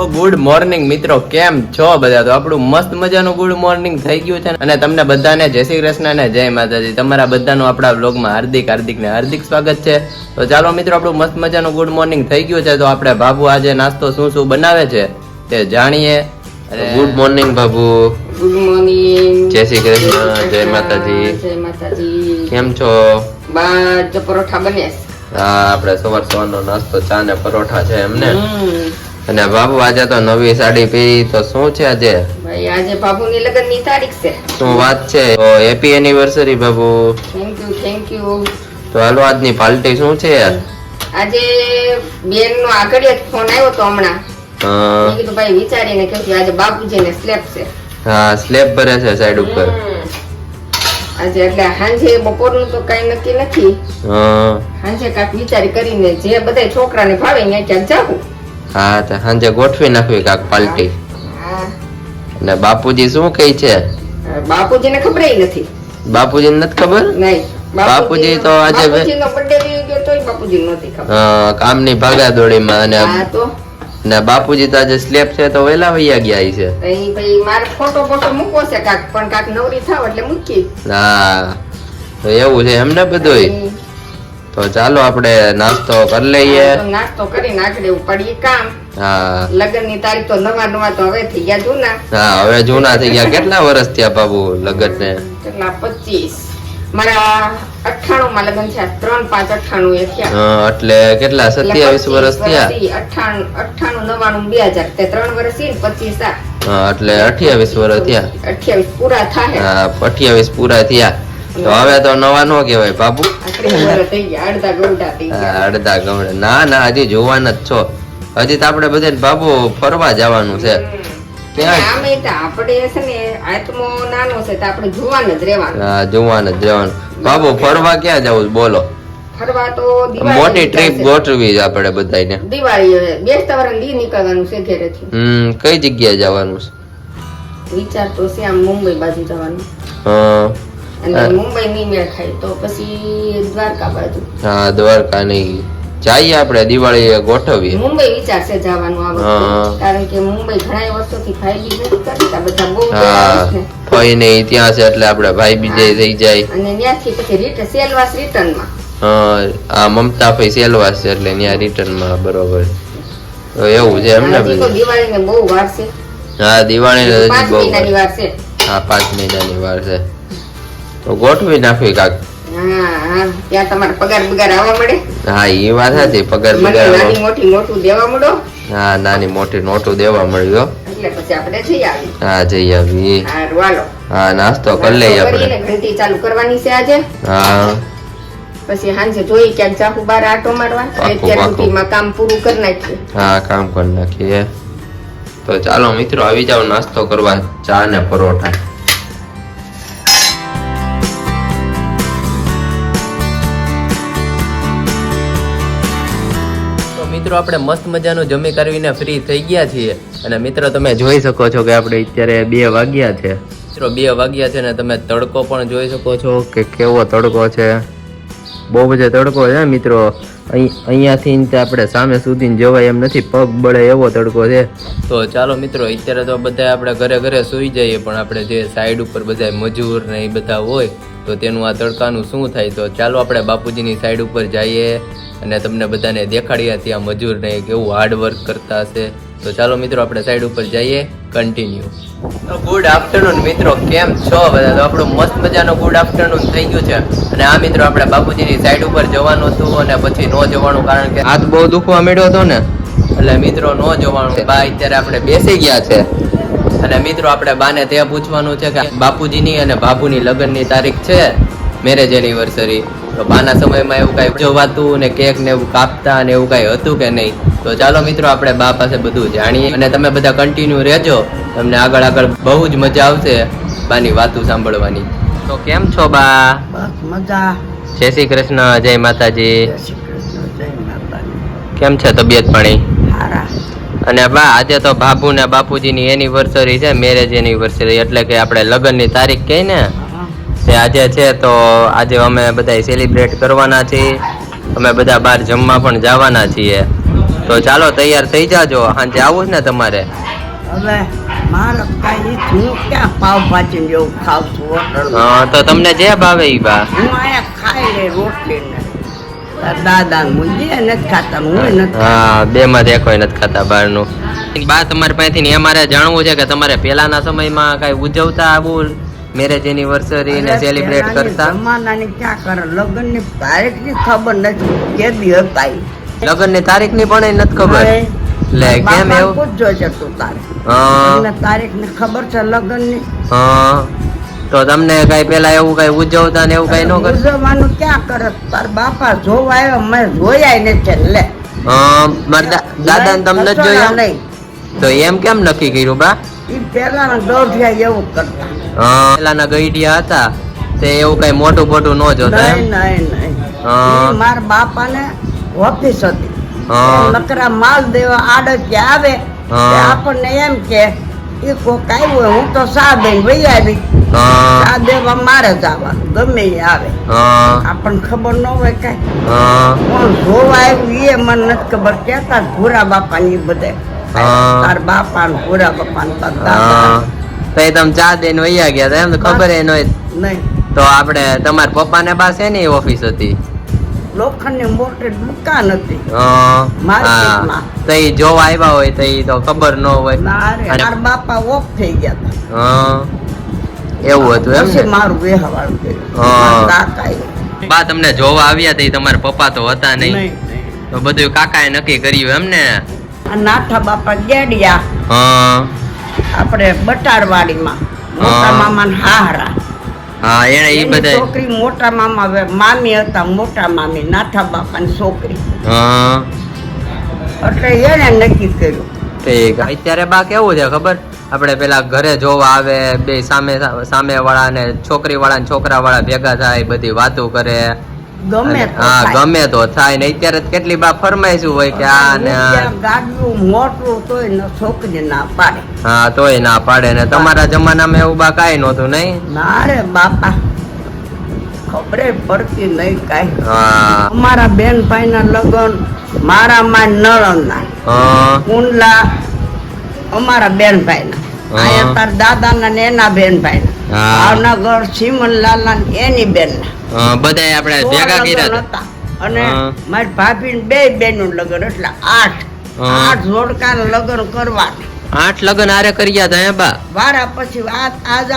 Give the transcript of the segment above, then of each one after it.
તો good morning મિત્રો કેમ છો બધા? તો આપણું મસ્ત મજાનું ગુડ મોર્નિંગ થઈ ગયું છે અને તમને બધાને જય શ્રી કૃષ્ણ અને જય માતાજી. તમારા બધાનું આપણા બ્લોગમાં હાર્દિક હાર્દિક ને હાર્દિક સ્વાગત છે. તો ચાલો મિત્રો આપણું મસ્ત મજાનું ગુડ મોર્નિંગ થઈ ગયું છે. તો આપણે બાબુ આજે નાસ્તો શું શું બનાવે છે તે જાણીએ. Good morning Babu good morning જય શ્રી કૃષ્ણ જય માતાજી. જય માતાજી. કેમ છો? બાર પરોઠા બને હા આપણે સવાર સવારનો નાસ્તો ચા ને પરોઠા છે એમને. અને બાબુ આજે તો નવી સાડી પહેરી તો શું છે આજે? ભાઈ આજે બાબુની લગ્નની તારીખ છે. શું વાત છે? તો happy anniversary Babu thank you thank you તો હાલો આજની પાર્ટી શું છે આજે બેન નો આગળ જ ફોન આવ્યો તો હમણાં. મેં કીધું ભાઈ વિચારીને કહ્યું કે આજે બાપુજીને સ્લેબ છે. હા સ્લેબ ભરે છે સાઈડ ઉપર. આજે એટલે સાંજે બપોરનું તો કઈ નક્કી નથી. હાંજે કાંઈક વિચારી કરીને જે બધા છોકરાને ભાવે ત્યાં ક્યાંક જાવું હા તો સાંજે ગોઠવી નાખવી કાક પાલટી. ને અને બાપુજી શું કહે છે? બાપુજીને ખબર નથી. બાપુજી નથી ખબર? નહીં. બાપુજી તો આજે કામની ભાગા દોડી ભાગાદોડીમાં અને ને બાપુજી તો આજે સ્લેબ છે તો વેલા વૈયા ગયા છે. મારે ફોટો ફોટો મૂકવો છે કાક પણ કાક નવરી થાવ એટલે મૂકી હા તો એવું છે એમને બધુંય. તો ચાલો આપણે નાસ્તો કરી લઈએ. નાસ્તો કરી એવું પડી કામ. હા. લગ્નની તારીખ તો નવા નવા તો હવે થઈ ગયા જૂના. હા હવે જૂના થઈ ગયા. કેટલા વર્ષ થયા બાબુ લગન ને કેટલા? પચીસ. મારા અઠાણું માં લગ્ન થયા. ત્રણ પાંચ અઠાણું એ થયા. એટલે કેટલા? સત્યાવીસ વર્ષ થયા? અઠાણું અઠાણું નવાણું બે હજાર. તે ત્રણ વર્ષ ને પચીસ આ. એટલે અઠ્યાવીસ વર્ષ થયા. અઠ્યાવીસ પૂરા થાય અઠ્યાવીસ પૂરા થયા. તો હવે તો નવા નો કહેવાય ગયા અડધા ગમડે ના ના હજી જોવાના જ છો. હજી તો આપણે બધે બાપુ ફરવા જવાનું છે. બાબુ ફરવા ક્યાં જવું બોલો. ફરવા તો મોટી ટ્રીપ ગોઠવી આપડે આપણે બધાને દિવાળી બેસતા વર્ષ દી નીકળવાનું છે ઘરેથી. હમ કઈ જગ્યાએ જવાનું છે? વિચાર તો છે આમ મુંબઈ બાજુ જવાનું. હા, અને મુંબઈ નહીં મેળ ખાય તો પછી દ્વારકા બાજુ. હા દ્વારકા નહીં જઈએ આપણે દિવાળી ગોઠવીએ. મુંબઈ વિચાર છે જવાનું આ વખતે. કારણ કે મુંબઈ ઘણા વર્ષોથી ફાયદી નથી કરતા બધા બહુ હા ફઈ ને ત્યાં છે એટલે આપણે ભાઈ બીજે થઈ જાય. અને ત્યાંથી પછી રિટર્ન સેલવાસ રિટર્નમાં. હા, આ મમતા ભાઈ સેલવાસ છે એટલે ત્યાં રિટર્નમાં બરોબર. તો એવું છે એમને બધું. દિવાળીને બહુ વાર છે. હા દિવાળી બહુ મહિનાની વાર છે. હા પાંચ મહિનાની વાર છે. તો ગોઠવી નાખવી કાક ત્યાં તમારે પગાર બગાર આવવા મળે? હા એ વાત હતી પગાર નાની મોટી નોટું દેવા મળો? હા નાની મોટી નોટું દેવા મળ્યો એટલે પછી આપણે જઈ આવી હા જઈ આવી હા વાલો હા નાસ્તો કરી લઈએ આપણે. ઘંટી ચાલુ કરવાની છે આજે. હા. પછી સાંજે જોઈ ક્યાંક જાહુ બાર આટો મારવા. અત્યાર સુધીમાં કામ પૂરું કરી નાખીએ. હા કામ કરી નાખીએ. તો ચાલો મિત્રો આવી જાવ નાસ્તો કરવા ચા ને પરોઠા. મિત્રો, આપણે મસ્ત મજાનું જમી કરવીને ફ્રી થઈ ગયા છીએ. અને મિત્રો, તમે જોઈ શકો છો કે આપણે અત્યારે બે વાગ્યા છે. મિત્રો, બે વાગ્યા છે ને તમે તડકો પણ જોઈ શકો છો કે કેવો તડકો છે. બહુ બધો તડકો છે મિત્રો. અહીં, અહીંયાથી આપણે સામે સુધી જવાય એમ નથી, પગ બળે એવો તડકો છે. તો ચાલો, મિત્રો, અત્યારે તો બધા આપણે ઘરે ઘરે સૂઈ જઈએ, પણ આપણે જે સાઈડ ઉપર બધા મજૂર ને એ બધા હોય તો તેનું આ તડકાનું શું થાય? તો ચાલો આપણે બાપુજીની સાઈડ ઉપર જઈએ અને તમને બધાને દેખાડીએ ત્યાં મજૂરને કેવું હાર્ડવર્ક કરતા હશે. તો ચાલો મિત્રો, આપણે સાઈડ ઉપર જઈએ. કન્ટિન્યુ ગુડ આફ્ટરનૂન મિત્રો, કેમ છો બધા? તો આપણું મસ્ત મજાનું ગુડ આફ્ટરનૂન થઈ ગયું છે. અને આ મિત્રો, આપણે બાપુજીની સાઈડ ઉપર જવાનું હતું અને પછી ન જવાનું કારણ કે હાથ બહુ દુખવા મળ્યો હતો ને. એટલે મિત્રો, ન જવાનું. બા અત્યારે આપણે બેસી ગયા છે. અને મિત્રો આપણે બાને તે પૂછવાનું છે કે બાપુજીની અને બાપુની લગ્નની તારીખ છે મેરેજ એનિવર્સરી તો બાના સમયમાં એવું કાંઈ જોવાતું ને કેક ને એવું કાપતા અને એવું કાંઈ હતું કે નહીં? તો ચાલો મિત્રો આપણે બા પાસે બધું જાણીએ અને તમે બધા કન્ટિન્યુ રહેજો. તમને આગળ આગળ બહુ જ મજા આવશે બાની વાતું સાંભળવાની. તો કેમ છો બા? મજા. જય શ્રી કૃષ્ણ જય માતાજી. કેમ છે તબિયત પાણી? અને બા આજે તો બાબુ ને બાપુજીની એનિવર્સરી છે મેરેજ એનિવર્સરી એટલે કે આપણે લગ્નની તારીખ કહી ને તે આજે છે તો આજે અમે બધા સેલિબ્રેટ કરવાના છીએ. અમે બધા બહાર જમવા પણ જવાના છીએ. તો ચાલો તૈયાર થઈ જાજો. સાંજે આવું ને તમારે. હું તો તમને જે ભાવે ઈ બા. હું અહીંયા ખાઈ લે રોટલી દાદા ને હું નથી ખાતા હું નથી હા બે માંથી કોઈ નથી ખાતા બહારનું. બા તમારી પાસેથી ને અમારે જાણવું છે કે તમારે પેલાના સમયમાં કઈ ઉજવતા આવું મેરેજ એનિવર્સરી ને સેલિબ્રેટ કરતા? જમાનાની ક્યાં કરે? લગ્નની તારીખની ખબર નથી કે દી હતા ઈ. લગ્નની તારીખની પણ નથી ખબર. લે કેમ એવું? પૂછજો છે તું તારે. તારીખની ખબર છે લગ્નની? હા. તો તમને કઈ પેલા એવું કઈ ઉજવતા ને એવું કઈ ન કર ઉજવવાનું ક્યાં કરે તાર બાપા જોવા આવ્યો મેં જોયા ને છે લે મારા દાદા ને તમને જ જોયા? નહીં. તો એમ કેમ નક્કી કર્યું બા? પેલાના દોઢિયા એવું કરતા. હા પેલાના ગઈડિયા હતા. તે એવું કઈ મોટું મોટું ન જોતા એમ? નહીં નહીં. મારા બાપાને ઓફિસ હતી. નકરા માલ દેવા આડત આવે. આપણને એમ કે એ કોક આવ્યું હું તો સા વહી આવી. સા દેવા મારે જવાનું ગમે એ આવે. આપણને ખબર ન હોય કાંઈ. હા. જોવા આવ્યું એ મને નથી ખબર. કેતા ભૂરા બાપા ની બધે. તાર બાપા ને ભૂરા બાપા ને તાર દાદા તો એ તમે ચા દઈને વૈયા ગયા હતા એમ તો ખબર એ નહોતી. નહીં. તો આપણે તમારા પપ્પા ને પાસે ની ઓફિસ હતી? લોખંડની મોટી દુકાન હતી. તો ઈ જોવા આવ્યા હોય તો ખબર ન હોય. અને- બાપા ઓફ થઈ ગયા હતા. એવું હતું એમ ને? મારું વેહવાળું કર્યું. બા તમને જોવા આવ્યા તે તમારા પપ્પા તો હતા નહીં. તો બધું કાકાએ નક્કી કર્યું એમ ને? નાથા બાપા ગેડિયા. હા. આપણે બટારવાડીમાં મોટા. મામા હાહરા. હા એને ઈ બધા છોકરી મોટા મામા મામી હતા મોટા મામી નાથા બાપા ની છોકરી. હા. એટલે એને નક્કી કર્યું. ઠીક. અત્યારે બા કેવું છે ખબર? આપણે પેલા ઘરે જોવા આવે બે સામે સામે વાળા ને છોકરી વાળા ને છોકરા વાળા ભેગા થાય બધી વાતો કરે. ગમે હા. ગમે તો થાય. ને અત્યારે કેટલી બા ફરમાઈશું હોય કે આ ને ગાડલું મોટું તોય છોકરી ના પાડે. હા તોય ના પાડે ને તમારા જમાનામાં એવું બા કઈ નહોતું નહીં? મારે બાપા. ખબરે પડતી નહીં કઈ. હા. અમારા બેન ભાઈ ના લગ્ન મારા માં નળના ના કુંડલા અમારા બેન ભાઈ હા. અહીંયા તાર દાદાના ને એના બેન ભાઈના હા. ભાવનગર સિમનલાલના ને એની બેન. હા, આપણે ભેગા કર્યા હતા. અને મારી ભાભી બે બેનું લગ્ન એટલે આઠ. આઠ જોડકા લગ્ન કરવા આઠ લગ્ન આરે કર્યા હતા હે બા. વારા પછી આ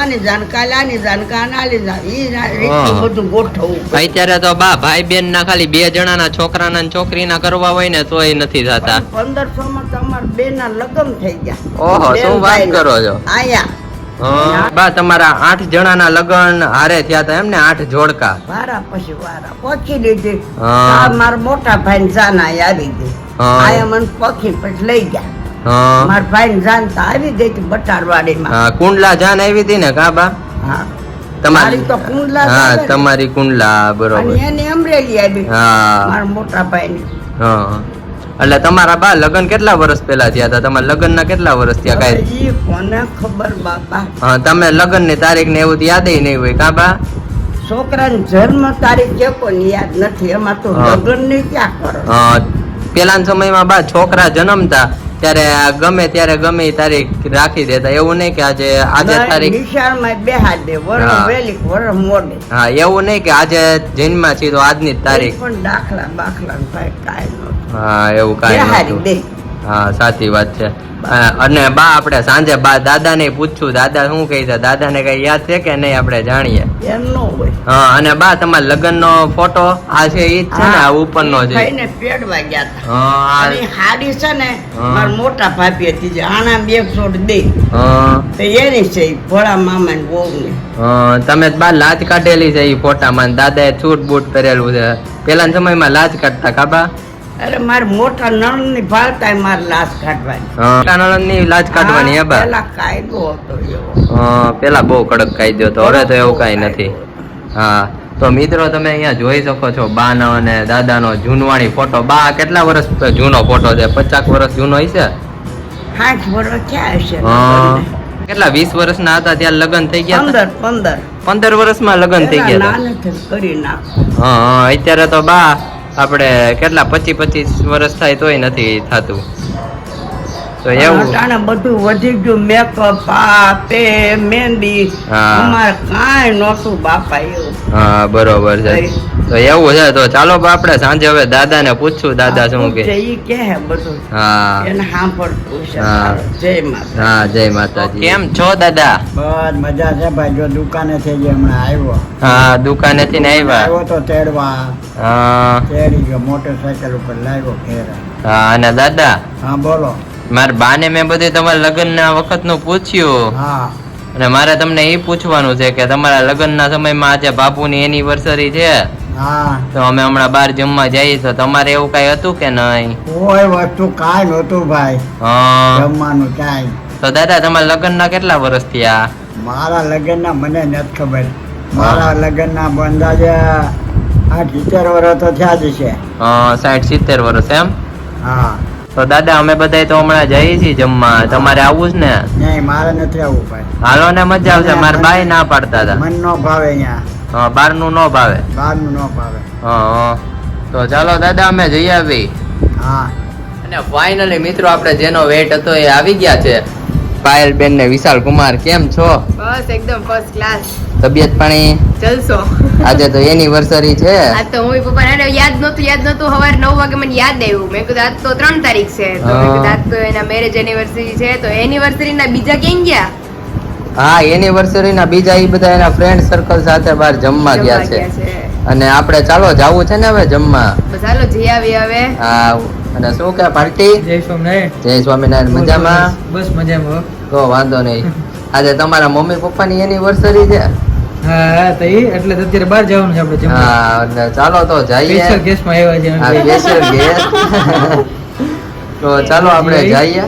આની જાન કાલ આની જાન કાલ આની ઈ જા- બધું ગોઠવું. અત્યારે તો બા ભાઈ બેન ના ખાલી બે જણા ના છોકરા ના છોકરી ના કરવા હોય ને તોય નથી થતા. પણ પંદરસો માં તમાર બે ના લગ્ન થઈ ગયા. ઓહો શું વાત કરો છો? આયા. બા તમારા આઠ જણાના લગન હારે થયા હતા એમ ને આઠ જોડકા. વારા પછી વારા. પહોંચી લીધી. આ મારા મોટા ભાઈ જાના આવી ગઈ. આયા મને પખી પછી લઈ ગયા. મારા ભાઈ જાન તો આવી ગઈ હતી બટારવાડીમાં. હા, કુંડલા જાન આવી હતી ને કા બા? હા. તમારી તો કુંડલા હા તમારી કુંડલા બરોબર. અને એને અમરેલી આવી હા. મારા મોટા ભાઈ હા. એટલે તમારા બા લગ્ન કેટલા વર્ષ પહેલા થયા હતા? તમારા લગ્ન ના કેટલા વર્ષ થયા? કાંઈ કોને ખબર બાપા? હા તમે લગ્નની તારીખ ને એવું તો યાદ નહીં હોય કા બા? છોકરાની જન્મ તારીખ જે કોને યાદ નથી એમાં તો. લગ્નની ક્યાં કરો? હા, પેલાના સમયમાં બા છોકરા જન્મતા ત્યારે ગમે ત્યારે ગમે એ તારીખ રાખી દેતા. એવું નહીં કે આજે આજે તારીખ નિશાળમાં બેહાડ દે. વર હા. વેલી વર મોડે. હા એવું નહીં કે આજે જન્મ છે તો આજની જ તારીખ. પણ દાખલા બાખલા કાંઈ હા એવું કાંઈ હા સાચી વાત છે. અને બા આપણે સાંજે બા દાદા ને પૂછ્યું દાદા શું કહે છે? દાદા ને કઈ યાદ છે કે નહીં આપણે જાણીએ? એમ નો હોય. હા અને બા તમારા લગ્ન નો ફોટો આ છે ઈ જ છે ને આ ઉપરનો છે. ભાઈને પેડવા ગયા હતા હા હાડી છે ને મારા મોટા ભાભી હતી જે આના બે છોડ દે. હા. તો એની છે ભોળા મામા ને બહુ ને હા, તમે બા લાજ કાઢેલી છે એ ફોટામાં દાદાએ છૂટ બૂટ પહેરેલું છે. પેલાના સમયમાં લાજ કાઢતા કાબા અરે માર મોટા નળની ભાળતા માર લાશ કાઢવાની. મોટા નળની લાશ કાઢવાની હે બા. પેલા કાયદો હતો એવો. પેલા બહુ કડક કાયદો હતો. હવે તો એવું કાંઈ નથી. હા. તો મિત્રો તમે અહીંયા જોઈ શકો છો બાનો અને દાદાનો જૂનવાણી ફોટો. બા કેટલા વર્ષ જૂનો ફોટો છે? પચાસ વર્ષ જૂનો હશે સાઠ વર્ષ ક્યાં હશે. કેટલા વીસ વર્ષના હતા ત્યાં લગ્ન થઈ ગયા? પંદર પંદર. પંદર વર્ષમાં લગ્ન થઈ ગયા કરી નાખો. હા હા, અત્યારે તો બા આપણે કેટલા પચીસ પચીસ વર્ષ થાય તોય નથી થતું. તો એવું. તાને બધું વધી ગયું. મેકઅપ આ તે મહેંદી. અમારે કાંઈ નહોતું બાપા એવું. હા બરોબર છે. તો એવું છે તો ચાલો બા આપણે સાંજે હવે દાદાને પૂછશું દાદા શું કે. કે બધું હા. એને હા. જય માતા હા જય માતાજી. કેમ છો દાદા? બસ મજા છે ભાઈ જો દુકાને થઈ ગઈ હમણાં આવ્યો. હા દુકાનેથી ને આવ્યા? આવ્યો તો તેડવા. હા. તેડી ગયો મોટરસાયકલ ઉપર લાવ્યો ઘેર હા અને દાદા? હા બોલો. મારે બાને મેં બધું તમારા લગ્ન ના વખત વખતનું પૂછ્યું. હા. અને મારે તમને એ પૂછવાનું છે કે તમારા લગ્નના સમયમાં આજે બાપુની એનિવર્સરી છે. હા. તો અમે હમણાં બહાર જમવા જઈએ તો તમારે એવું કઈ હતું કે નહીં? કોઈ વસ્તુ કાંઈ નહોતું ભાઈ. હા. જમવાનું કાંઈ. તો દાદા તમારા લગ્નના કેટલા વર્ષ થયા? મારા લગ્નના મને નથી ખબર. મારા લગ્નના અંદાજે આઠ સિત્તેર વર્ષ તો થયા જ છે. સાઠ સિત્તેર વર્ષ એમ? હા. તો દાદા અમે બધા તો હમણાં જઈએ છીએ જમવા. તમારે આવવું જ ને? નહીં મારે નથી આવવું ભાઈ. હાલો ને મજા આવશે. મારા બાય ના પાડતા હતા. મન નો ભાવે અહીંયા. હા, બહારનું ન ભાવે. બહારનું નો ભાવે. હા તો ચાલો દાદા અમે જઈ આવી. હા. અને ફાઇનલી મિત્રો આપણે જેનો વેટ હતો એ આવી ગયા છે. પાયલ બેન ને વિશાલ કુમાર કેમ છો? બસ એકદમ ફર્સ્ટ ક્લાસ તબિયત પાણી? જલસો. આજે તો એનિવર્સરી છે. આજ તો હું પપ્પા ને યાદ નહોતું યાદ નહોતું. સવારે નવ વાગે મને યાદ આવ્યું. મેં કીધું આજ તો ત્રણ તારીખ છે. તો મેં કીધું આજ તો એના મેરેજ એનિવર્સરી છે. તો એનિવર્સરી ના બીજા ક્યાં ગયા? હા એનિવર્સરી ના બીજા એ બધા એના ફ્રેન્ડ સર્કલ સાથે બહાર જમવા ગયા છે. અને આપણે ચાલો જાવું છે ને હવે જમવા? ચાલો જઈ આવી હવે. હા અને શું કે પાર્ટી? જય સ્વામિનારાયણ. જય સ્વામિનારાયણ મજામાં? બસ મજામાં તો વાંધો નહીં. આજે તમારા મમ્મી પપ્પાની એનિવર્સરી છે? હા તો એટલે અત્યારે બહાર જવાનું છે આપણે હા ચાલો તો જઈએ. સ્પેશિયલ આવ્યા છે. તો ચાલો આપણે જઈએ.